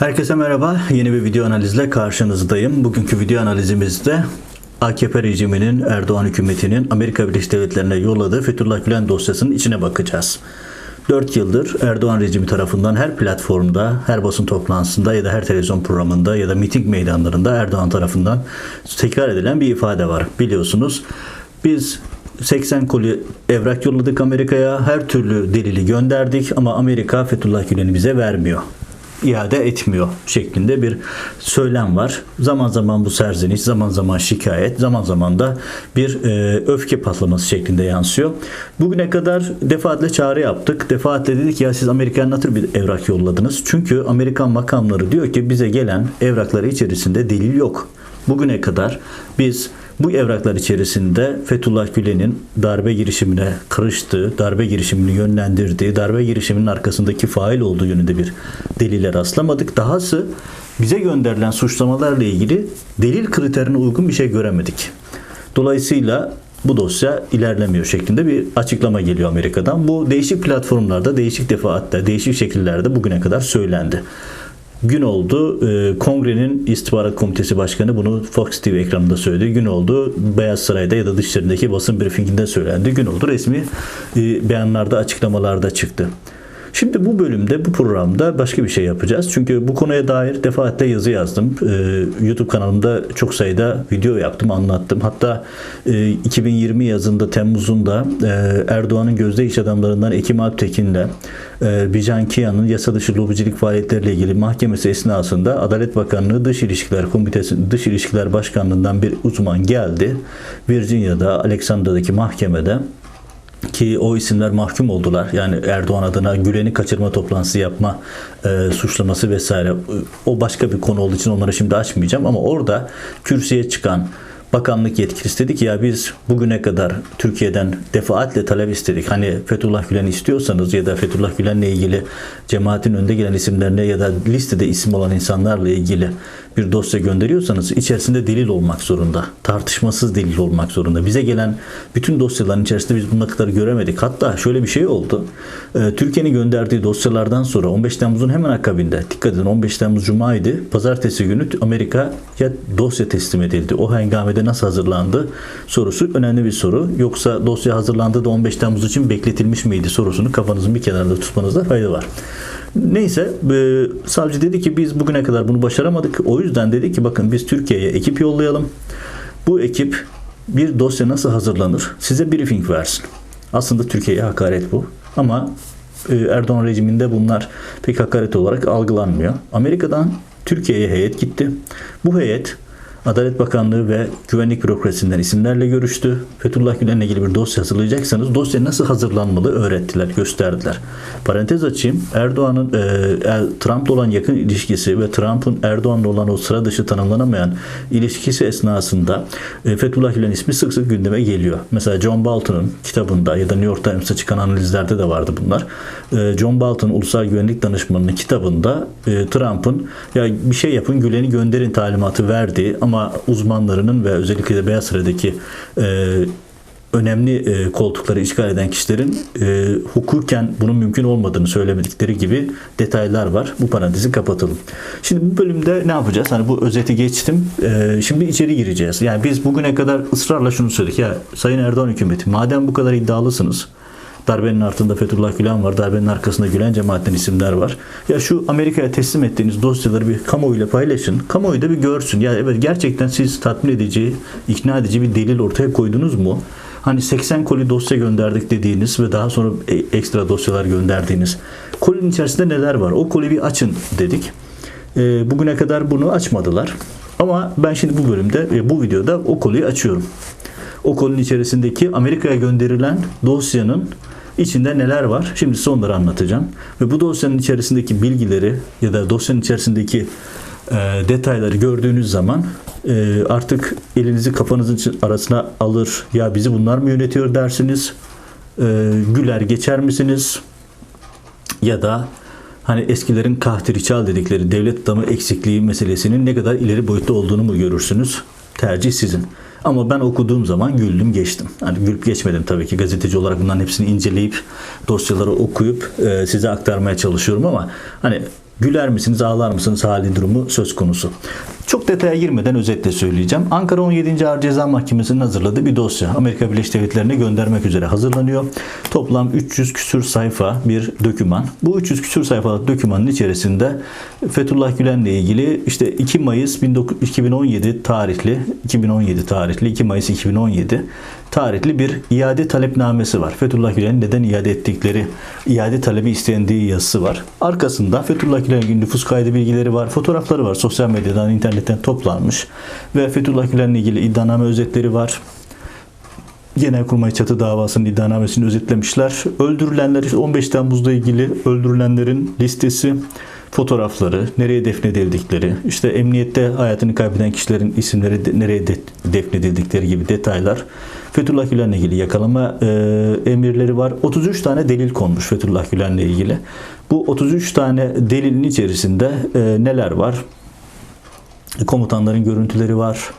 Herkese merhaba. Yeni bir video analizle karşınızdayım. Bugünkü video analizimizde AKP rejiminin, Erdoğan hükümetinin Amerika Birleşik Devletleri'ne yolladığı Fethullah Gülen dosyasının içine bakacağız. 4 yıldır Erdoğan rejimi tarafından her platformda, her basın toplantısında ya da her televizyon programında ya da miting meydanlarında Erdoğan tarafından tekrar edilen bir ifade var. Biliyorsunuz biz 80 koli evrak yolladık Amerika'ya. Her türlü delili gönderdik ama Amerika Fethullah Gülen'i bize vermiyor iade etmiyor şeklinde bir söylem var. Zaman zaman bu serzeniş, zaman zaman şikayet, zaman zaman da bir e, öfke patlaması şeklinde yansıyor. Bugüne kadar defaatle çağrı yaptık. Defaatle dedik ya siz Amerikan nasıl bir evrak yolladınız? Çünkü Amerikan makamları diyor ki bize gelen evrakları içerisinde delil yok. Bugüne kadar biz bu evraklar içerisinde Fethullah Gülen'in darbe girişimine karıştığı, darbe girişimini yönlendirdiği, darbe girişiminin arkasındaki fail olduğu yönünde bir delile rastlamadık. Dahası bize gönderilen suçlamalarla ilgili delil kriterine uygun bir şey göremedik. Dolayısıyla bu dosya ilerlemiyor şeklinde bir açıklama geliyor Amerika'dan. Bu değişik platformlarda, değişik defaatte, değişik şekillerde bugüne kadar söylendi gün oldu. E, Kongrenin istihbarat komitesi başkanı bunu Fox TV ekranında söyledi. Gün oldu. Beyaz Saray'da ya da dışlarındaki basın briefinginde söylendi. Gün oldu. Resmi e, beyanlarda, açıklamalarda çıktı. Şimdi bu bölümde, bu programda başka bir şey yapacağız. Çünkü bu konuya dair defaatle yazı yazdım. Ee, YouTube kanalımda çok sayıda video yaptım, anlattım. Hatta e, 2020 yazında, Temmuz'unda e, Erdoğan'ın gözde iş adamlarından Ekim Alptekin'le e, Bijan Kia'nın yasa dışı lobicilik faaliyetleriyle ilgili mahkemesi esnasında Adalet Bakanlığı Dış İlişkiler Komitesi Dış İlişkiler Başkanlığından bir uzman geldi. Virginia'da, Alexandra'daki mahkemede ki o isimler mahkum oldular. Yani Erdoğan adına Gülen'i kaçırma toplantısı yapma e, suçlaması vesaire. O başka bir konu olduğu için onları şimdi açmayacağım ama orada kürsüye çıkan bakanlık yetkilisi dedi ki ya biz bugüne kadar Türkiye'den defaatle talep istedik. Hani Fethullah Gülen istiyorsanız ya da Fethullah Gülen'le ilgili cemaatin önde gelen isimlerine ya da listede isim olan insanlarla ilgili bir dosya gönderiyorsanız içerisinde delil olmak zorunda. Tartışmasız delil olmak zorunda. Bize gelen bütün dosyaların içerisinde biz buna kadar göremedik. Hatta şöyle bir şey oldu. Ee, Türkiye'nin gönderdiği dosyalardan sonra 15 Temmuz'un hemen akabinde dikkat edin 15 Temmuz Cuma'ydı. Pazartesi günü Amerika'ya dosya teslim edildi. O hengamede nasıl hazırlandı sorusu önemli bir soru. Yoksa dosya hazırlandı da 15 Temmuz için bekletilmiş miydi sorusunu kafanızın bir kenarda tutmanızda fayda var. Neyse e, savcı dedi ki biz bugüne kadar bunu başaramadık. O yüzden dedi ki bakın biz Türkiye'ye ekip yollayalım. Bu ekip bir dosya nasıl hazırlanır size briefing versin. Aslında Türkiye'ye hakaret bu. Ama e, Erdoğan rejiminde bunlar pek hakaret olarak algılanmıyor. Amerika'dan Türkiye'ye heyet gitti. Bu heyet Adalet Bakanlığı ve güvenlik bürokrasisinden isimlerle görüştü. Fethullah Gülen'le ilgili bir dosya hazırlayacaksanız dosya nasıl hazırlanmalı öğrettiler, gösterdiler. Parantez açayım. Erdoğan'ın e, Trump'la olan yakın ilişkisi ve Trump'ın Erdoğan'la olan o sıra dışı tanımlanamayan ilişkisi esnasında e, Fethullah Gülen ismi sık sık gündeme geliyor. Mesela John Bolton'un kitabında ya da New York Times'ta çıkan analizlerde de vardı bunlar. E, John Bolton Ulusal Güvenlik Danışmanı'nın kitabında e, Trump'ın ya bir şey yapın Gülen'i gönderin talimatı verdiği ama ama uzmanlarının ve özellikle de Beyaz Saray'daki e, önemli e, koltukları işgal eden kişilerin e, hukuken bunun mümkün olmadığını söylemedikleri gibi detaylar var. Bu parantezi kapatalım. Şimdi bu bölümde ne yapacağız? Hani bu özeti geçtim. E, şimdi içeri gireceğiz. Yani biz bugüne kadar ısrarla şunu söyledik. Ya Sayın Erdoğan hükümeti madem bu kadar iddialısınız Darbenin altında Fethullah Gülen var. Darbenin arkasında Gülen cemaatten isimler var. Ya şu Amerika'ya teslim ettiğiniz dosyaları bir kamuoyuyla paylaşın. Kamuoyu da bir görsün. Ya evet gerçekten siz tatmin edici, ikna edici bir delil ortaya koydunuz mu? Hani 80 koli dosya gönderdik dediğiniz ve daha sonra e, ekstra dosyalar gönderdiğiniz kolinin içerisinde neler var? O koli bir açın dedik. E, bugüne kadar bunu açmadılar. Ama ben şimdi bu bölümde bu videoda o koliyi açıyorum. O kolun içerisindeki Amerika'ya gönderilen dosyanın İçinde neler var? Şimdi sonları anlatacağım. Ve bu dosyanın içerisindeki bilgileri ya da dosyanın içerisindeki e, detayları gördüğünüz zaman e, artık elinizi kafanızın arasına alır. Ya bizi bunlar mı yönetiyor dersiniz? E, güler geçer misiniz? Ya da hani eskilerin kahtiriçal dedikleri devlet adamı eksikliği meselesinin ne kadar ileri boyutta olduğunu mu görürsünüz? Tercih sizin. Ama ben okuduğum zaman güldüm geçtim. Hani gülüp geçmedim tabii ki gazeteci olarak bunların hepsini inceleyip dosyaları okuyup e, size aktarmaya çalışıyorum ama hani güler misiniz, ağlar mısınız hali durumu söz konusu. Çok detaya girmeden özetle söyleyeceğim. Ankara 17. Ağır Ceza Mahkemesi'nin hazırladığı bir dosya Amerika Birleşik Devletleri'ne göndermek üzere hazırlanıyor. Toplam 300 küsür sayfa bir döküman. Bu 300 küsür sayfalık dökümanın içerisinde Fethullah Gülen'le ilgili işte 2 Mayıs 2017 tarihli 2017 tarihli 2 Mayıs 2017 tarihli bir iade talepnamesi var. Fethullah Gülen'in neden iade ettikleri, iade talebi istendiği yazısı var. Arkasında Fethullah Gülen'in nüfus kaydı bilgileri var, fotoğrafları var. Sosyal medyadan, internetten toplanmış. Ve Fethullah Gülen'le ilgili iddianame özetleri var. Genelkurmay çatı davasının iddianamesini özetlemişler. Öldürülenler 15 Temmuz'da ilgili öldürülenlerin listesi, fotoğrafları, nereye defnedildikleri, işte emniyette hayatını kaybeden kişilerin isimleri de, nereye de, defnedildikleri gibi detaylar. Fethullah Gülen'le ilgili yakalama e, emirleri var. 33 tane delil konmuş Fethullah Gülen'le ilgili. Bu 33 tane delilin içerisinde e, neler var? Komutanların görüntüleri var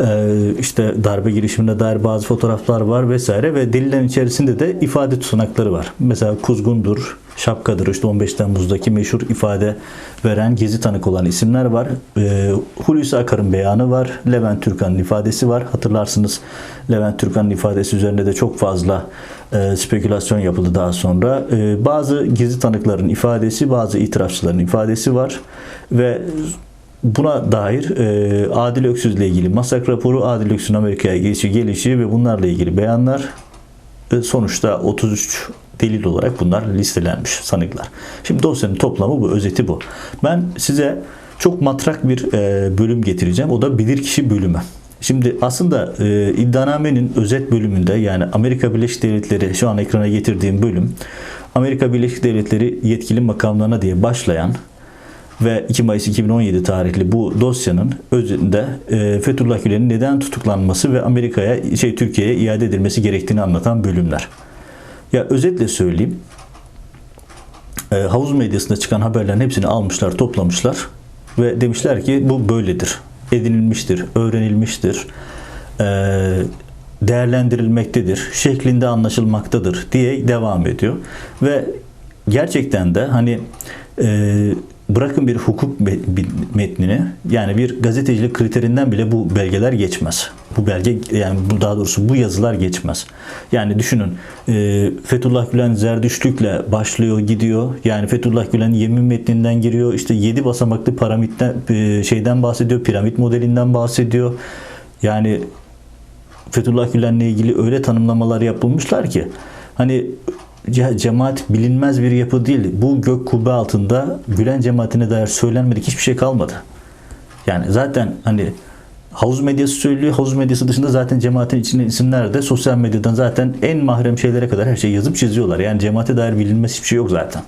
ee, işte darbe girişimine dair bazı fotoğraflar var vesaire ve delillerin içerisinde de ifade tutanakları var. Mesela Kuzgundur, Şapkadır işte 15 Temmuz'daki meşhur ifade veren gezi tanık olan isimler var. E, Hulusi Akar'ın beyanı var. Levent Türkan'ın ifadesi var. Hatırlarsınız Levent Türkan'ın ifadesi üzerinde de çok fazla e, spekülasyon yapıldı daha sonra. E, bazı gezi tanıkların ifadesi, bazı itirafçıların ifadesi var ve Buna dair e, Adil Öksüz ilgili masak raporu, Adil Öksüz'ün Amerika'ya gelişi, gelişi ve bunlarla ilgili beyanlar e, sonuçta 33 delil olarak bunlar listelenmiş sanıklar. Şimdi dosyanın toplamı bu, özeti bu. Ben size çok matrak bir e, bölüm getireceğim. O da bilirkişi bölümü. Şimdi aslında e, iddianamenin özet bölümünde yani Amerika Birleşik Devletleri şu an ekrana getirdiğim bölüm Amerika Birleşik Devletleri yetkili makamlarına diye başlayan ve 2 Mayıs 2017 tarihli bu dosyanın özünde e, Fethullah Gülen'in neden tutuklanması ve Amerika'ya şey Türkiye'ye iade edilmesi gerektiğini anlatan bölümler. Ya özetle söyleyeyim. E, havuz medyasında çıkan haberlerin hepsini almışlar, toplamışlar ve demişler ki bu böyledir. Edinilmiştir, öğrenilmiştir. E, değerlendirilmektedir, şeklinde anlaşılmaktadır diye devam ediyor. Ve gerçekten de hani e, bırakın bir hukuk metnini yani bir gazetecilik kriterinden bile bu belgeler geçmez. Bu belge yani bu daha doğrusu bu yazılar geçmez. Yani düşünün e, Fethullah Gülen zerdüştlükle başlıyor gidiyor. Yani Fethullah Gülen yemin metninden giriyor. İşte 7 basamaklı piramitten e, şeyden bahsediyor. Piramit modelinden bahsediyor. Yani Fethullah Gülen'le ilgili öyle tanımlamalar yapılmışlar ki hani cemaat bilinmez bir yapı değil. Bu gök kubbe altında Gülen cemaatine dair söylenmedik hiçbir şey kalmadı. Yani zaten hani havuz medyası söylüyor. Havuz medyası dışında zaten cemaatin içinde isimler de sosyal medyadan zaten en mahrem şeylere kadar her şeyi yazıp çiziyorlar. Yani cemaate dair bilinmez hiçbir şey yok zaten.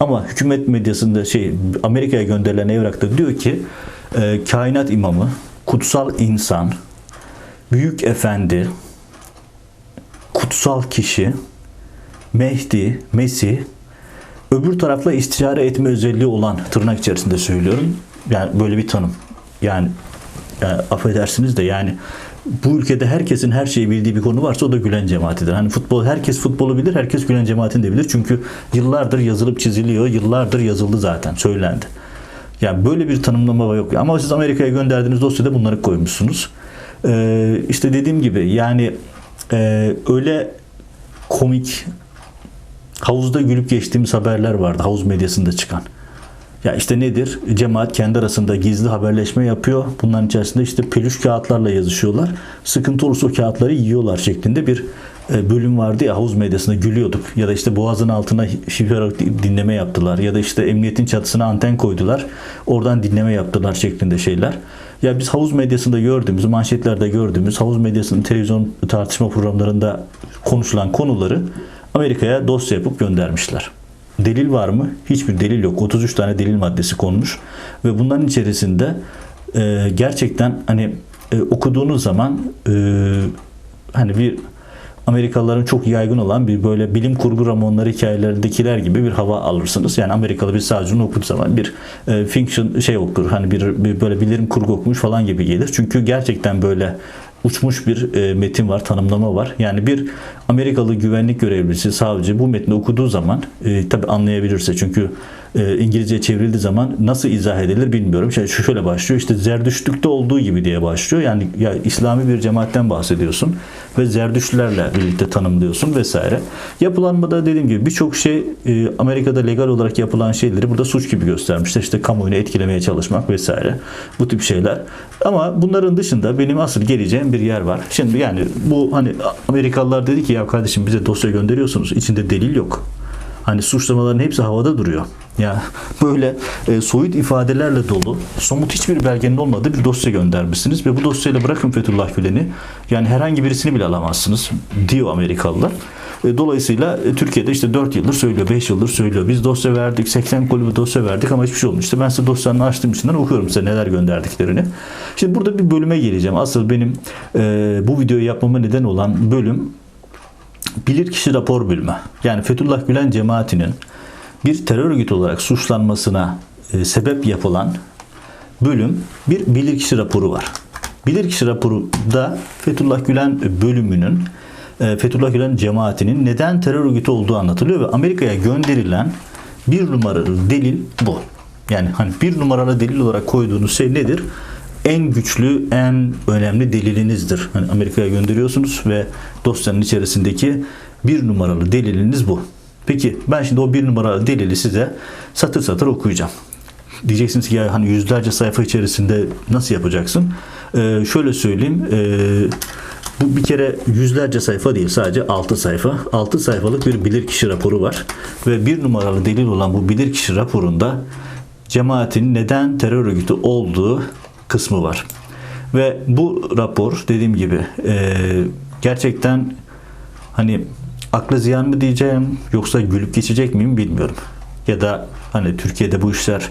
Ama hükümet medyasında şey Amerika'ya gönderilen evrakta diyor ki e, kainat imamı, kutsal insan, büyük efendi, kutsal kişi, Mehdi, Mesih öbür tarafla istişare etme özelliği olan tırnak içerisinde söylüyorum. Yani böyle bir tanım. Yani, yani affedersiniz de yani bu ülkede herkesin her şeyi bildiği bir konu varsa o da Gülen cemaatidir. Hani futbol herkes futbolu bilir, herkes Gülen cemaatini de bilir. Çünkü yıllardır yazılıp çiziliyor, yıllardır yazıldı zaten, söylendi. Yani böyle bir tanımlama yok. Ama siz Amerika'ya gönderdiğiniz dosyada bunları koymuşsunuz. Ee, işte dediğim gibi yani e, öyle komik havuzda gülüp geçtiğimiz haberler vardı havuz medyasında çıkan. Ya işte nedir? Cemaat kendi arasında gizli haberleşme yapıyor. Bunların içerisinde işte peluş kağıtlarla yazışıyorlar. Sıkıntı olursa o kağıtları yiyorlar şeklinde bir e, bölüm vardı ya havuz medyasında gülüyorduk. Ya da işte boğazın altına şifre dinleme yaptılar. Ya da işte emniyetin çatısına anten koydular. Oradan dinleme yaptılar şeklinde şeyler. Ya biz havuz medyasında gördüğümüz, manşetlerde gördüğümüz, havuz medyasının televizyon tartışma programlarında konuşulan konuları Amerika'ya dosya yapıp göndermişler. Delil var mı? Hiçbir delil yok. 33 tane delil maddesi konmuş ve bunların içerisinde e, gerçekten hani e, okuduğunuz zaman e, hani bir Amerikalıların çok yaygın olan bir böyle bilim kurgu romanları hikayelerindekiler gibi bir hava alırsınız. Yani Amerikalı bir savcının okuduğu zaman bir e, fiction şey okur. Hani bir, bir böyle bilim kurgu okumuş falan gibi gelir. Çünkü gerçekten böyle uçmuş bir e, metin var, tanımlama var. Yani bir Amerikalı güvenlik görevlisi, savcı bu metni okuduğu zaman e, tabi anlayabilirse çünkü e, İngilizce çevrildiği zaman nasıl izah edilir bilmiyorum. Şey, şu şöyle başlıyor. İşte Zerdüştlükte olduğu gibi diye başlıyor. Yani ya İslami bir cemaatten bahsediyorsun ve Zerdüştlerle birlikte tanımlıyorsun vesaire. Yapılanmada dediğim gibi birçok şey e, Amerika'da legal olarak yapılan şeyleri burada suç gibi göstermişler. İşte kamuoyunu etkilemeye çalışmak vesaire. Bu tip şeyler. Ama bunların dışında benim asıl geleceğim bir yer var. Şimdi yani bu hani Amerikalılar dedi ki ya kardeşim bize dosya gönderiyorsunuz. İçinde delil yok. Hani suçlamaların hepsi havada duruyor. Ya böyle e, soyut ifadelerle dolu, somut hiçbir belgenin olmadığı bir dosya göndermişsiniz ve bu dosyayla bırakın Fethullah Gülen'i yani herhangi birisini bile alamazsınız diyor Amerikalılar. E, dolayısıyla e, Türkiye'de işte 4 yıldır söylüyor, 5 yıldır söylüyor. Biz dosya verdik, 80 kolü dosya verdik ama hiçbir şey. İşte ben size dosyanın açtığım içinden okuyorum size neler gönderdiklerini. Şimdi burada bir bölüme geleceğim. Asıl benim e, bu videoyu yapmama neden olan bölüm bilirkişi rapor bölümü. Yani Fethullah Gülen cemaatinin bir terör örgütü olarak suçlanmasına e, sebep yapılan bölüm bir bilirkişi raporu var. Bilirkişi raporunda Fethullah Gülen bölümünün e, Fethullah Gülen cemaatinin neden terör örgütü olduğu anlatılıyor ve Amerika'ya gönderilen bir numaralı delil bu. Yani hani bir numaralı delil olarak koyduğunuz şey nedir? En güçlü, en önemli delilinizdir. Hani Amerika'ya gönderiyorsunuz ve dosyanın içerisindeki bir numaralı deliliniz bu. Peki ben şimdi o bir numaralı delili size satır satır okuyacağım. Diyeceksiniz ki ya hani yüzlerce sayfa içerisinde nasıl yapacaksın? Ee, şöyle söyleyeyim. Ee, bu bir kere yüzlerce sayfa değil sadece 6 sayfa. 6 sayfalık bir bilirkişi raporu var. Ve bir numaralı delil olan bu bilirkişi raporunda cemaatin neden terör örgütü olduğu kısmı var. Ve bu rapor dediğim gibi e, gerçekten hani akla ziyan mı diyeceğim yoksa gülüp geçecek miyim bilmiyorum. Ya da hani Türkiye'de bu işler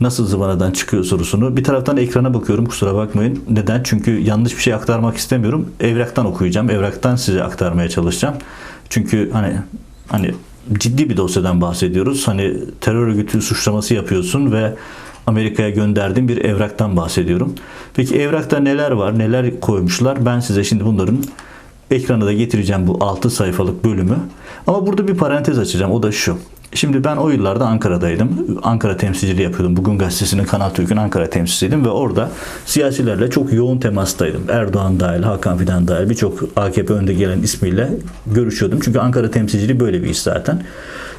nasıl zıvanadan çıkıyor sorusunu. Bir taraftan ekrana bakıyorum kusura bakmayın. Neden? Çünkü yanlış bir şey aktarmak istemiyorum. Evraktan okuyacağım. Evraktan size aktarmaya çalışacağım. Çünkü hani hani ciddi bir dosyadan bahsediyoruz. Hani terör örgütü suçlaması yapıyorsun ve Amerika'ya gönderdiğim bir evraktan bahsediyorum. Peki evrakta neler var, neler koymuşlar? Ben size şimdi bunların ekrana da getireceğim bu 6 sayfalık bölümü. Ama burada bir parantez açacağım. O da şu. Şimdi ben o yıllarda Ankara'daydım. Ankara temsilciliği yapıyordum. Bugün gazetesinin Kanal Türk'ün Ankara temsilcisiydim ve orada siyasilerle çok yoğun temastaydım. Erdoğan dahil, Hakan Fidan dahil birçok AKP önde gelen ismiyle görüşüyordum. Çünkü Ankara temsilciliği böyle bir iş zaten.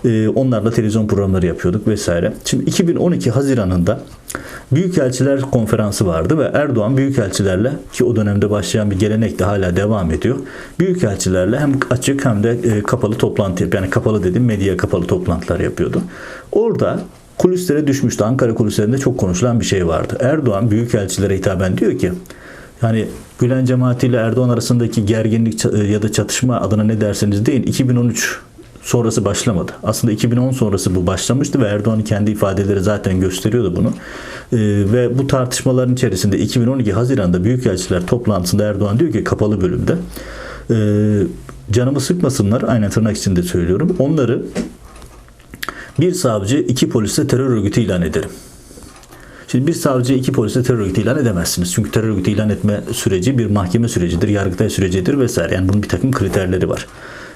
Ee, onlarla televizyon programları yapıyorduk vesaire. Şimdi 2012 Haziran'ında Büyükelçiler konferansı vardı ve Erdoğan büyükelçilerle ki o dönemde başlayan bir gelenek de hala devam ediyor. Büyükelçilerle hem açık hem de e, kapalı toplantı. Yani kapalı dedim medya kapalı toplantılar yapıyordu. Orada kulislere düşmüştü. Ankara kulislerinde çok konuşulan bir şey vardı. Erdoğan büyükelçilere hitaben diyor ki yani Gülen cemaati ile Erdoğan arasındaki gerginlik ya da çatışma adına ne derseniz deyin 2013 sonrası başlamadı. Aslında 2010 sonrası bu başlamıştı ve Erdoğan'ın kendi ifadeleri zaten gösteriyordu bunu. Ee, ve bu tartışmaların içerisinde 2012 Haziran'da Büyükelçiler toplantısında Erdoğan diyor ki kapalı bölümde e, canımı sıkmasınlar aynen tırnak içinde söylüyorum. Onları bir savcı iki polise terör örgütü ilan ederim. Şimdi bir savcı iki polise terör örgütü ilan edemezsiniz. Çünkü terör örgütü ilan etme süreci bir mahkeme sürecidir, yargıtay sürecidir vesaire. Yani bunun bir takım kriterleri var.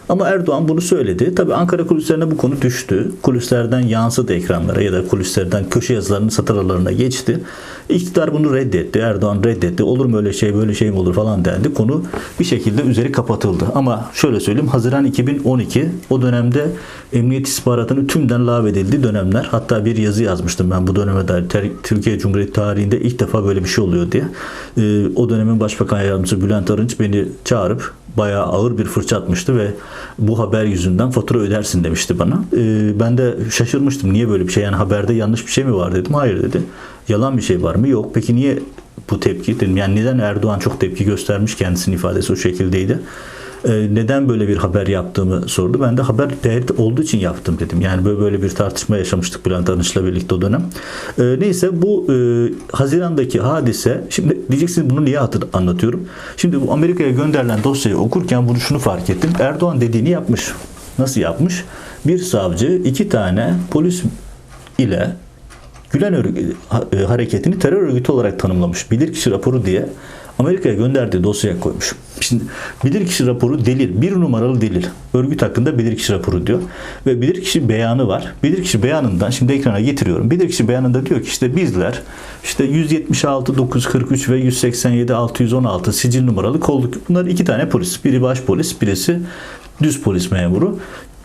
Ama Erdoğan bunu söyledi. Tabi Ankara kulislerine bu konu düştü. Kulislerden yansıdı ekranlara ya da kulislerden köşe yazılarının satır aralarına geçti. İktidar bunu reddetti. Erdoğan reddetti. Olur mu öyle şey böyle şey mi olur falan dendi. Konu bir şekilde üzeri kapatıldı. Ama şöyle söyleyeyim Haziran 2012 o dönemde emniyet istihbaratının tümden lağvedildiği dönemler. Hatta bir yazı yazmıştım ben bu döneme dair. Türkiye Cumhuriyeti tarihinde ilk defa böyle bir şey oluyor diye. Ee, o dönemin Başbakan Yardımcısı Bülent Arınç beni çağırıp bayağı ağır bir fırça atmıştı ve bu haber yüzünden fatura ödersin demişti bana. Ee, ben de şaşırmıştım. Niye böyle bir şey? Yani haberde yanlış bir şey mi var dedim. Hayır dedi. Yalan bir şey var mı? Yok. Peki niye bu tepki dedim. Yani neden Erdoğan çok tepki göstermiş kendisinin ifadesi o şekildeydi. Ee, neden böyle bir haber yaptığımı sordu. Ben de haber değerli olduğu için yaptım dedim. Yani böyle böyle bir tartışma yaşamıştık Bülent Arınç'la birlikte o dönem. Ee, neyse bu e, Haziran'daki hadise şimdi diyeceksiniz bunu niye anlatıyorum. Şimdi bu Amerika'ya gönderilen dosyayı okurken bunu şunu fark ettim. Erdoğan dediğini yapmış. Nasıl yapmış? Bir savcı iki tane polis ile Gülen e, hareketini terör örgütü olarak tanımlamış. Bilirkişi raporu diye Amerika'ya gönderdiği dosyaya koymuş. Şimdi bilirkişi raporu delil, bir numaralı delil. Örgüt hakkında bilirkişi raporu diyor. Ve bilirkişi beyanı var. Bilirkişi beyanından şimdi ekrana getiriyorum. Bilirkişi beyanında diyor ki işte bizler işte 176 943 ve 187 616 sicil numaralı kolluk. Bunlar iki tane polis. Biri baş polis, birisi düz polis memuru.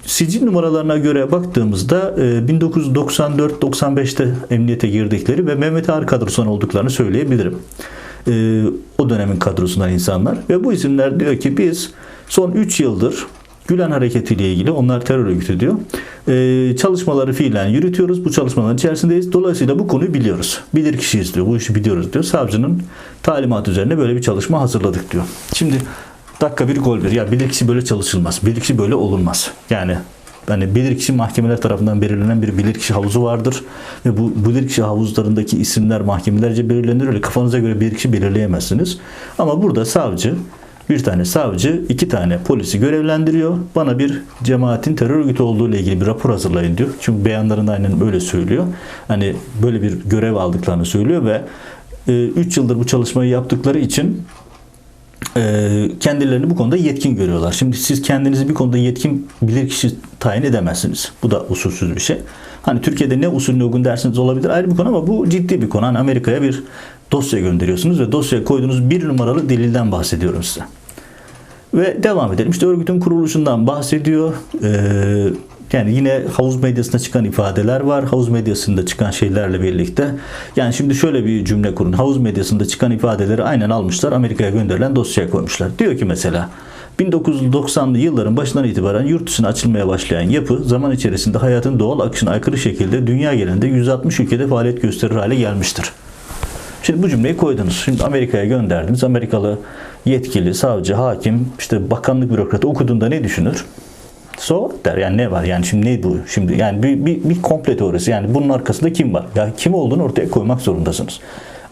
Sicil numaralarına göre baktığımızda 1994-95'te emniyete girdikleri ve Mehmet Ağar kadrosundan olduklarını söyleyebilirim. E, o dönemin kadrosundan insanlar ve bu isimler diyor ki biz son 3 yıldır Gülen Hareketi ile ilgili onlar terör örgütü diyor. E, çalışmaları fiilen yürütüyoruz. Bu çalışmaların içerisindeyiz. Dolayısıyla bu konuyu biliyoruz. Bilir kişiyiz diyor. Bu işi biliyoruz diyor. Savcının talimat üzerine böyle bir çalışma hazırladık diyor. Şimdi dakika bir gol bir. Ya bilirkişi böyle çalışılmaz. Bilirkişi böyle olunmaz. Yani yani bilirkişi mahkemeler tarafından belirlenen bir bilirkişi havuzu vardır ve bu bilirkişi havuzlarındaki isimler mahkemelerce belirlenir. Öyle kafanıza göre bilirkişi belirleyemezsiniz. Ama burada savcı bir tane savcı iki tane polisi görevlendiriyor. Bana bir cemaatin terör örgütü olduğu ile ilgili bir rapor hazırlayın diyor. Çünkü beyanlarında aynen böyle söylüyor. Hani böyle bir görev aldıklarını söylüyor ve 3 yıldır bu çalışmayı yaptıkları için e, kendilerini bu konuda yetkin görüyorlar. Şimdi siz kendinizi bir konuda yetkin bilir kişi tayin edemezsiniz. Bu da usulsüz bir şey. Hani Türkiye'de ne usulüne uygun dersiniz olabilir ayrı bir konu ama bu ciddi bir konu. Hani Amerika'ya bir dosya gönderiyorsunuz ve dosyaya koyduğunuz bir numaralı delilden bahsediyorum size. Ve devam edelim. İşte örgütün kuruluşundan bahsediyor. Ee, yani yine havuz medyasında çıkan ifadeler var. Havuz medyasında çıkan şeylerle birlikte. Yani şimdi şöyle bir cümle kurun. Havuz medyasında çıkan ifadeleri aynen almışlar. Amerika'ya gönderilen dosyaya koymuşlar. Diyor ki mesela 1990'lı yılların başından itibaren yurt dışına açılmaya başlayan yapı zaman içerisinde hayatın doğal akışına aykırı şekilde dünya genelinde 160 ülkede faaliyet gösterir hale gelmiştir. Şimdi bu cümleyi koydunuz. Şimdi Amerika'ya gönderdiniz. Amerikalı yetkili, savcı, hakim, işte bakanlık bürokratı okuduğunda ne düşünür? So der yani ne var yani şimdi ne bu şimdi yani bir, bir, bir komple teorisi yani bunun arkasında kim var ya kim olduğunu ortaya koymak zorundasınız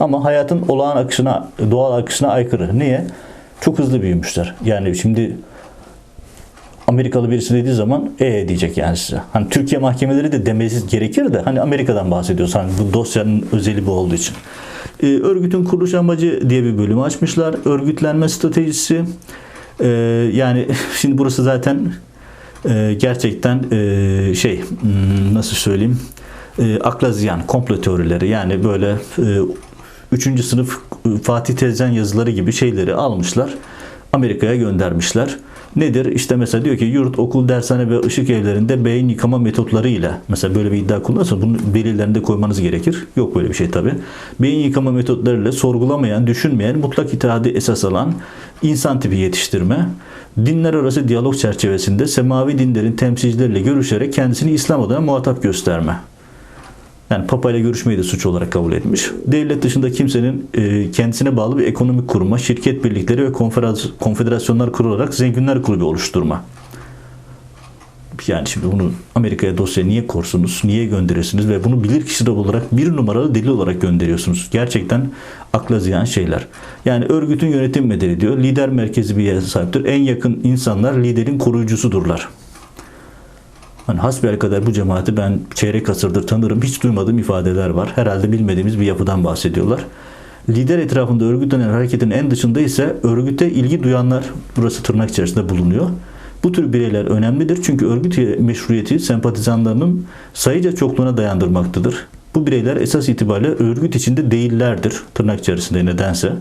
ama hayatın olağan akışına doğal akışına aykırı niye çok hızlı büyümüşler yani şimdi Amerikalı birisi dediği zaman e diyecek yani size. Hani Türkiye mahkemeleri de demesi gerekir de hani Amerika'dan bahsediyoruz. Hani bu dosyanın özeli bu olduğu için. Ee, örgütün kuruluş amacı diye bir bölüm açmışlar. Örgütlenme stratejisi. Ee, yani şimdi burası zaten e, gerçekten e, şey hmm, nasıl söyleyeyim e, akla ziyan komplo teorileri yani böyle e, 3. sınıf Fatih Tezcan yazıları gibi şeyleri almışlar Amerika'ya göndermişler. Nedir? İşte mesela diyor ki yurt, okul, dershane ve ışık evlerinde beyin yıkama metotlarıyla mesela böyle bir iddia kullanırsanız bunun belirlerinde koymanız gerekir. Yok böyle bir şey tabi. Beyin yıkama metotlarıyla sorgulamayan, düşünmeyen, mutlak itaati esas alan insan tipi yetiştirme, dinler arası diyalog çerçevesinde semavi dinlerin temsilcileriyle görüşerek kendisini İslam adına muhatap gösterme. Yani Papa ile görüşmeyi de suç olarak kabul etmiş. Devlet dışında kimsenin e, kendisine bağlı bir ekonomik kuruma, şirket birlikleri ve konfederasyonlar kurularak zenginler kulübü oluşturma. Yani şimdi bunu Amerika'ya dosya niye korsunuz, niye gönderiyorsunuz ve bunu bilir kişi olarak bir numaralı delil olarak gönderiyorsunuz. Gerçekten akla ziyan şeyler. Yani örgütün yönetim modeli diyor. Lider merkezi bir yere sahiptir. En yakın insanlar liderin koruyucusudurlar. Hani hasbel kadar bu cemaati ben çeyrek asırdır tanırım. Hiç duymadığım ifadeler var. Herhalde bilmediğimiz bir yapıdan bahsediyorlar. Lider etrafında örgütlenen hareketin en dışında ise örgüte ilgi duyanlar burası tırnak içerisinde bulunuyor. Bu tür bireyler önemlidir çünkü örgüt meşruiyeti sempatizanlarının sayıca çokluğuna dayandırmaktadır. Bu bireyler esas itibariyle örgüt içinde değillerdir tırnak içerisinde nedense.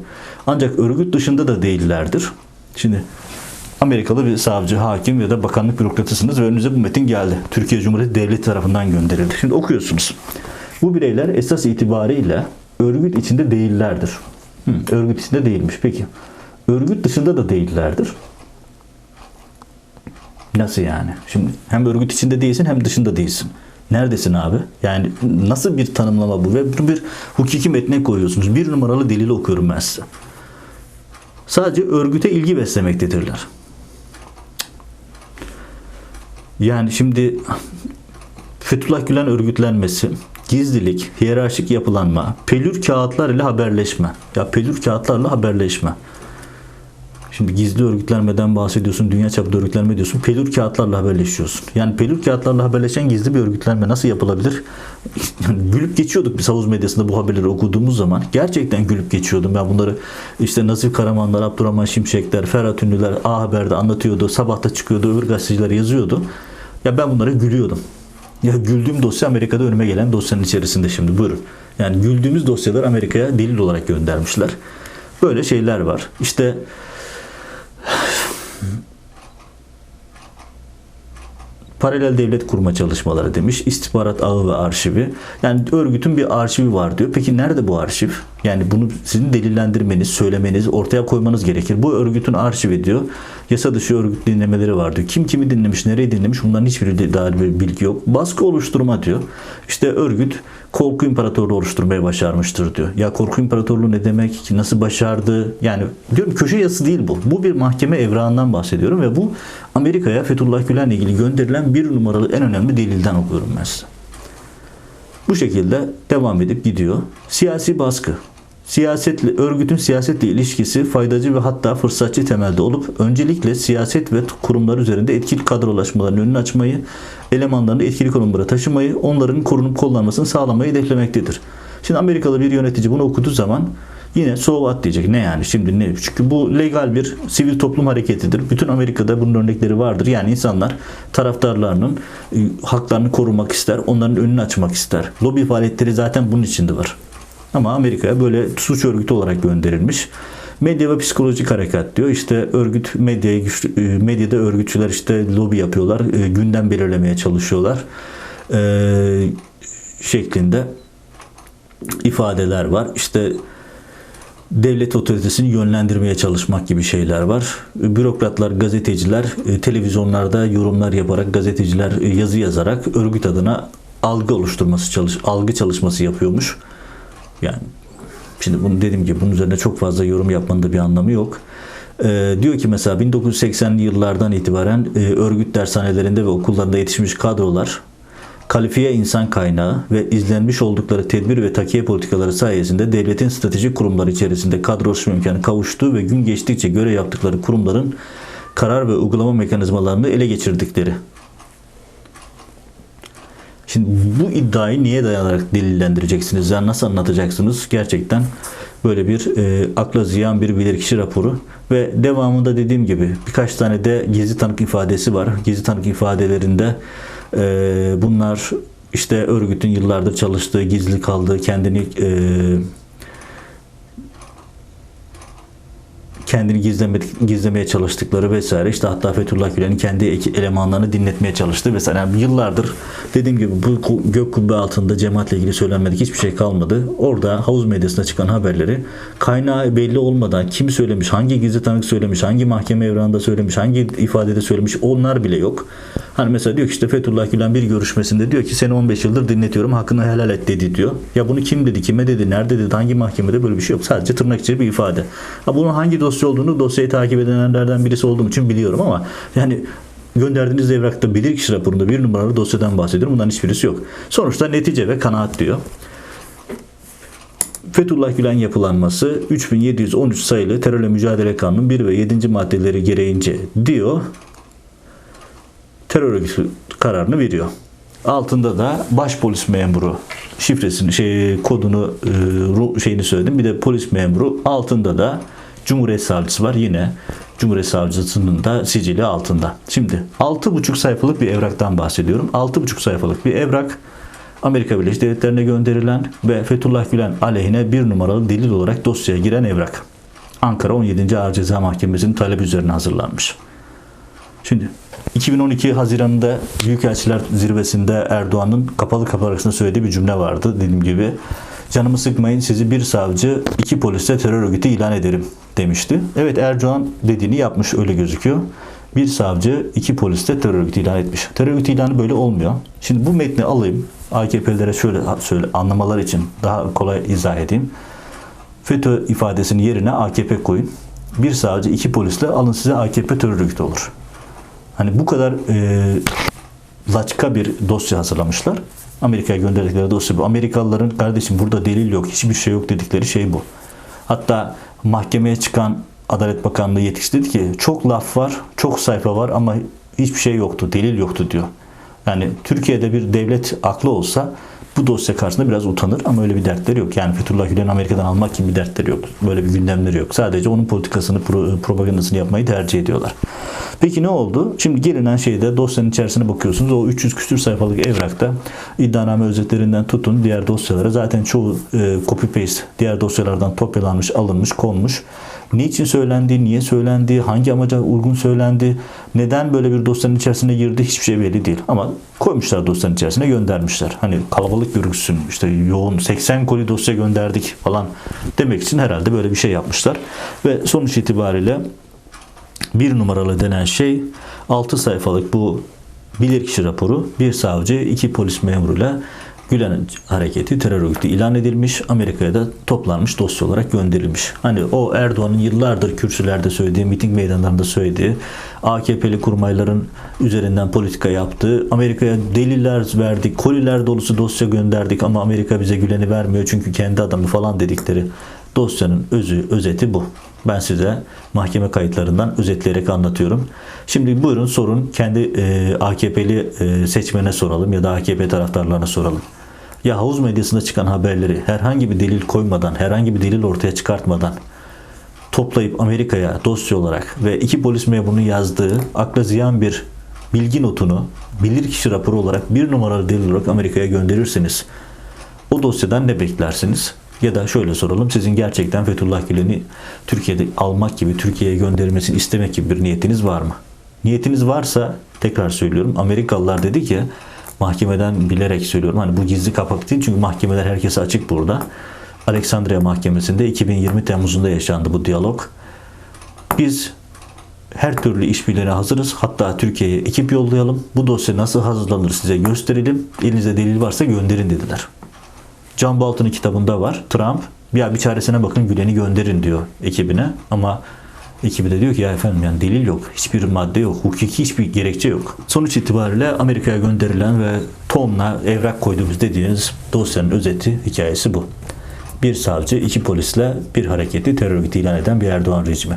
Ancak örgüt dışında da değillerdir. Şimdi Amerikalı bir savcı, hakim ya da bakanlık bürokratısınız ve önünüze bu metin geldi. Türkiye Cumhuriyeti Devleti tarafından gönderildi. Şimdi okuyorsunuz. Bu bireyler esas itibariyle örgüt içinde değillerdir. Hı, örgüt içinde değilmiş. Peki. Örgüt dışında da değillerdir. Nasıl yani? Şimdi hem örgüt içinde değilsin hem dışında değilsin. Neredesin abi? Yani nasıl bir tanımlama bu? Ve bunu bir hukuki metne koyuyorsunuz. Bir numaralı delili okuyorum ben size. Sadece örgüte ilgi beslemektedirler. Yani şimdi Fethullah Gülen örgütlenmesi, gizlilik, hiyerarşik yapılanma, pelür kağıtlar ile haberleşme. Ya pelür kağıtlarla haberleşme. Şimdi gizli örgütlenmeden bahsediyorsun, dünya çapında örgütlenme diyorsun. Pelür kağıtlarla haberleşiyorsun. Yani pelür kağıtlarla haberleşen gizli bir örgütlenme nasıl yapılabilir? gülüp geçiyorduk biz havuz medyasında bu haberleri okuduğumuz zaman. Gerçekten gülüp geçiyordum. Ben bunları işte Nazif Karamanlar, Abdurrahman Şimşekler, Ferhat Ünlüler A Haber'de anlatıyordu. Sabahta çıkıyordu, öbür gazeteciler yazıyordu. Ya ben bunlara gülüyordum. Ya güldüğüm dosya Amerika'da önüme gelen dosyanın içerisinde şimdi buyurun. Yani güldüğümüz dosyalar Amerika'ya delil olarak göndermişler. Böyle şeyler var. İşte paralel devlet kurma çalışmaları demiş. İstihbarat ağı ve arşivi. Yani örgütün bir arşivi var diyor. Peki nerede bu arşiv? Yani bunu sizin delillendirmeniz, söylemeniz, ortaya koymanız gerekir. Bu örgütün arşivi diyor. Yasa dışı örgüt dinlemeleri var diyor. Kim kimi dinlemiş, nereye dinlemiş bunların hiçbiri dair bir bilgi yok. Baskı oluşturma diyor. İşte örgüt korku imparatorluğu oluşturmaya başarmıştır diyor. Ya korku imparatorluğu ne demek? Nasıl başardı? Yani diyorum köşe yazısı değil bu. Bu bir mahkeme evrağından bahsediyorum ve bu Amerika'ya Fethullah Gülen'le ilgili gönderilen bir numaralı en önemli delilden okuyorum ben size. Bu şekilde devam edip gidiyor. Siyasi baskı. Siyasetle, örgütün siyasetle ilişkisi faydacı ve hatta fırsatçı temelde olup öncelikle siyaset ve kurumlar üzerinde etkili kadrolaşmaların önünü açmayı, elemanlarını etkili konumlara taşımayı, onların korunup kollanmasını sağlamayı hedeflemektedir. Şimdi Amerikalı bir yönetici bunu okuduğu zaman yine so what diyecek. Ne yani şimdi ne? Çünkü bu legal bir sivil toplum hareketidir. Bütün Amerika'da bunun örnekleri vardır. Yani insanlar taraftarlarının e, haklarını korumak ister, onların önünü açmak ister. Lobi faaliyetleri zaten bunun içinde var. Ama Amerika'ya böyle suç örgütü olarak gönderilmiş. Medya ve psikolojik harekat diyor. İşte örgüt medyayı güçlü, e, medyada örgütçüler işte lobi yapıyorlar. E, gündem belirlemeye çalışıyorlar. E, şeklinde ifadeler var. İşte devlet otoritesini yönlendirmeye çalışmak gibi şeyler var. Bürokratlar, gazeteciler televizyonlarda yorumlar yaparak, gazeteciler yazı yazarak örgüt adına algı oluşturması çalış algı çalışması yapıyormuş. Yani şimdi bunu dediğim gibi bunun üzerine çok fazla yorum yapmanın da bir anlamı yok. Ee, diyor ki mesela 1980'li yıllardan itibaren e, örgüt dershanelerinde ve okullarında yetişmiş kadrolar kalifiye insan kaynağı ve izlenmiş oldukları tedbir ve takiye politikaları sayesinde devletin stratejik kurumları içerisinde kadrolaşma imkanı kavuştuğu ve gün geçtikçe görev yaptıkları kurumların karar ve uygulama mekanizmalarını ele geçirdikleri Şimdi bu iddiayı niye dayanarak delillendireceksiniz? Yani nasıl anlatacaksınız? Gerçekten böyle bir e, akla ziyan bir bilirkişi raporu ve devamında dediğim gibi birkaç tane de gizli tanık ifadesi var. Gizli tanık ifadelerinde e, bunlar işte örgütün yıllardır çalıştığı, gizli kaldığı, kendini e, kendini gizlemek, gizlemeye çalıştıkları vesaire işte hatta Fethullah Gülen'in kendi elemanlarını dinletmeye çalıştığı vesaire. Yani yıllardır dediğim gibi bu gök kubbe altında cemaatle ilgili söylenmedik hiçbir şey kalmadı. Orada havuz medyasına çıkan haberleri kaynağı belli olmadan kim söylemiş, hangi gizli tanık söylemiş, hangi mahkeme evrağında söylemiş, hangi ifadede söylemiş onlar bile yok. Hani mesela diyor ki işte Fethullah Gülen bir görüşmesinde diyor ki seni 15 yıldır dinletiyorum hakkını helal et dedi diyor. Ya bunu kim dedi, kime dedi, nerede dedi, hangi mahkemede böyle bir şey yok. Sadece tırnak içi bir ifade. Ha bunun hangi dosya olduğunu dosyayı takip edenlerden birisi olduğum için biliyorum ama yani gönderdiğiniz evrakta bilirkişi raporunda bir numaralı dosyadan bahsediyorum. Bundan hiçbirisi yok. Sonuçta netice ve kanaat diyor. Fethullah Gülen yapılanması 3713 sayılı terörle mücadele kanunun 1 ve 7. maddeleri gereğince diyor terör örgütü kararını veriyor. Altında da baş polis memuru şifresini, şey, kodunu, e, şeyini söyledim. Bir de polis memuru altında da Cumhuriyet Savcısı var. Yine Cumhuriyet Savcısının da sicili altında. Şimdi 6,5 sayfalık bir evraktan bahsediyorum. 6,5 sayfalık bir evrak Amerika Birleşik Devletleri'ne gönderilen ve Fethullah Gülen aleyhine bir numaralı delil olarak dosyaya giren evrak. Ankara 17. Ağır Ceza Mahkemesi'nin talebi üzerine hazırlanmış. Şimdi 2012 Haziran'da Büyükelçiler Zirvesi'nde Erdoğan'ın kapalı kapı arasında söylediği bir cümle vardı dediğim gibi. Canımı sıkmayın sizi bir savcı iki polisle terör örgütü ilan ederim demişti. Evet Erdoğan dediğini yapmış öyle gözüküyor. Bir savcı iki polisle terör örgütü ilan etmiş. Terör örgütü ilanı böyle olmuyor. Şimdi bu metni alayım. AKP'lilere şöyle söyle anlamalar için daha kolay izah edeyim. FETÖ ifadesinin yerine AKP koyun. Bir savcı iki polisle alın size AKP terör örgütü olur. Hani bu kadar e, laçka bir dosya hazırlamışlar. Amerika'ya gönderdikleri dosya bu. Amerikalıların kardeşim burada delil yok, hiçbir şey yok dedikleri şey bu. Hatta mahkemeye çıkan Adalet Bakanlığı yetkisi dedi ki çok laf var, çok sayfa var ama hiçbir şey yoktu, delil yoktu diyor. Yani Türkiye'de bir devlet aklı olsa bu dosya karşısında biraz utanır ama öyle bir dertleri yok. Yani Fethullah Gülen'i Amerika'dan almak gibi bir dertleri yok. Böyle bir gündemleri yok. Sadece onun politikasını, pro- propagandasını yapmayı tercih ediyorlar. Peki ne oldu? Şimdi gelinen şeyde dosyanın içerisine bakıyorsunuz. O 300 küsür sayfalık evrakta iddianame özetlerinden tutun diğer dosyalara. Zaten çoğu e, copy paste diğer dosyalardan kopyalanmış, alınmış, konmuş. Niçin söylendi, niye söylendi, hangi amaca uygun söylendi, neden böyle bir dosyanın içerisine girdi hiçbir şey belli değil. Ama koymuşlar dosyanın içerisine göndermişler. Hani kalabalık görüksün işte yoğun 80 koli dosya gönderdik falan demek için herhalde böyle bir şey yapmışlar. Ve sonuç itibariyle bir numaralı denen şey 6 sayfalık bu bilirkişi raporu bir savcı iki polis memuruyla Gülen hareketi terör örgütü ilan edilmiş. Amerika'ya da toplanmış dosya olarak gönderilmiş. Hani o Erdoğan'ın yıllardır kürsülerde söylediği, miting meydanlarında söylediği, AKP'li kurmayların üzerinden politika yaptığı, Amerika'ya deliller verdik, koliler dolusu dosya gönderdik ama Amerika bize Gülen'i vermiyor çünkü kendi adamı falan dedikleri dosyanın özü, özeti bu. Ben size mahkeme kayıtlarından özetleyerek anlatıyorum. Şimdi buyurun sorun kendi e, AKP'li e, seçmene soralım ya da AKP taraftarlarına soralım. Ya havuz medyasında çıkan haberleri herhangi bir delil koymadan, herhangi bir delil ortaya çıkartmadan toplayıp Amerika'ya dosya olarak ve iki polis memurunun yazdığı akla ziyan bir bilgi notunu bilirkişi raporu olarak bir numaralı delil olarak Amerika'ya gönderirseniz o dosyadan ne beklersiniz? Ya da şöyle soralım sizin gerçekten Fethullah Gülen'i Türkiye'de almak gibi Türkiye'ye gönderilmesini istemek gibi bir niyetiniz var mı? Niyetiniz varsa tekrar söylüyorum Amerikalılar dedi ki mahkemeden bilerek söylüyorum hani bu gizli kapak değil çünkü mahkemeler herkese açık burada. Alexandria Mahkemesi'nde 2020 Temmuz'unda yaşandı bu diyalog. Biz her türlü işbirliğine hazırız. Hatta Türkiye'ye ekip yollayalım. Bu dosya nasıl hazırlanır size gösterelim. Elinizde delil varsa gönderin dediler. Can Bolton'un kitabında var. Trump ya bir çaresine bakın Gülen'i gönderin diyor ekibine. Ama ekibi de diyor ki ya efendim yani delil yok. Hiçbir madde yok. Hukuki hiçbir gerekçe yok. Sonuç itibariyle Amerika'ya gönderilen ve tonla evrak koyduğumuz dediğiniz dosyanın özeti hikayesi bu. Bir savcı, iki polisle bir hareketi terör örgütü ilan eden bir Erdoğan rejimi.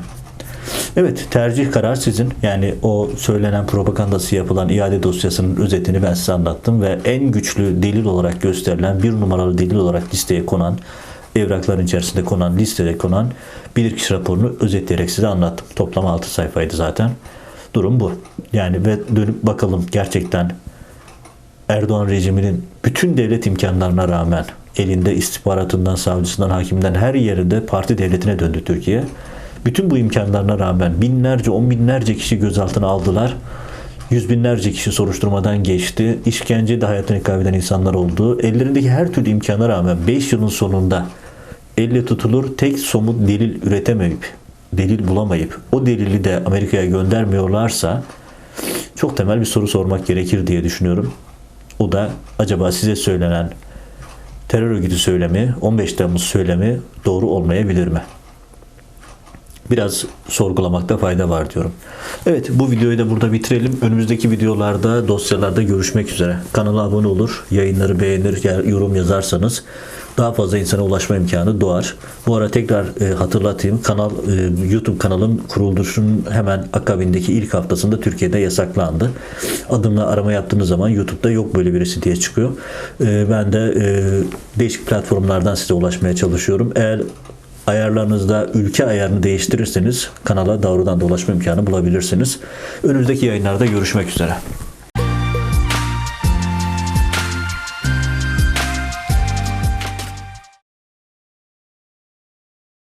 Evet tercih karar sizin. Yani o söylenen propagandası yapılan iade dosyasının özetini ben size anlattım ve en güçlü delil olarak gösterilen bir numaralı delil olarak listeye konan evrakların içerisinde konan listede konan bilirkişi raporunu özetleyerek size anlattım. Toplam 6 sayfaydı zaten. Durum bu. Yani ve dönüp bakalım gerçekten Erdoğan rejiminin bütün devlet imkanlarına rağmen elinde istihbaratından, savcısından, hakimden her yerinde parti devletine döndü Türkiye. Bütün bu imkanlarına rağmen binlerce, on binlerce kişi gözaltına aldılar. Yüz binlerce kişi soruşturmadan geçti. İşkence de hayatını kaybeden insanlar oldu. Ellerindeki her türlü imkana rağmen 5 yılın sonunda elle tutulur tek somut delil üretemeyip, delil bulamayıp o delili de Amerika'ya göndermiyorlarsa çok temel bir soru sormak gerekir diye düşünüyorum. O da acaba size söylenen terör örgütü söylemi, 15 Temmuz söylemi doğru olmayabilir mi? Biraz sorgulamakta fayda var diyorum. Evet bu videoyu da burada bitirelim. Önümüzdeki videolarda dosyalarda görüşmek üzere. Kanala abone olur, yayınları beğenir, yorum yazarsanız daha fazla insana ulaşma imkanı doğar. Bu ara tekrar e, hatırlatayım. Kanal e, YouTube kanalım kuruluşunun hemen akabindeki ilk haftasında Türkiye'de yasaklandı. Adımla arama yaptığınız zaman YouTube'da yok böyle birisi diye çıkıyor. E, ben de e, değişik platformlardan size ulaşmaya çalışıyorum. Eğer ayarlarınızda ülke ayarını değiştirirseniz kanala doğrudan da ulaşma imkanı bulabilirsiniz. Önümüzdeki yayınlarda görüşmek üzere.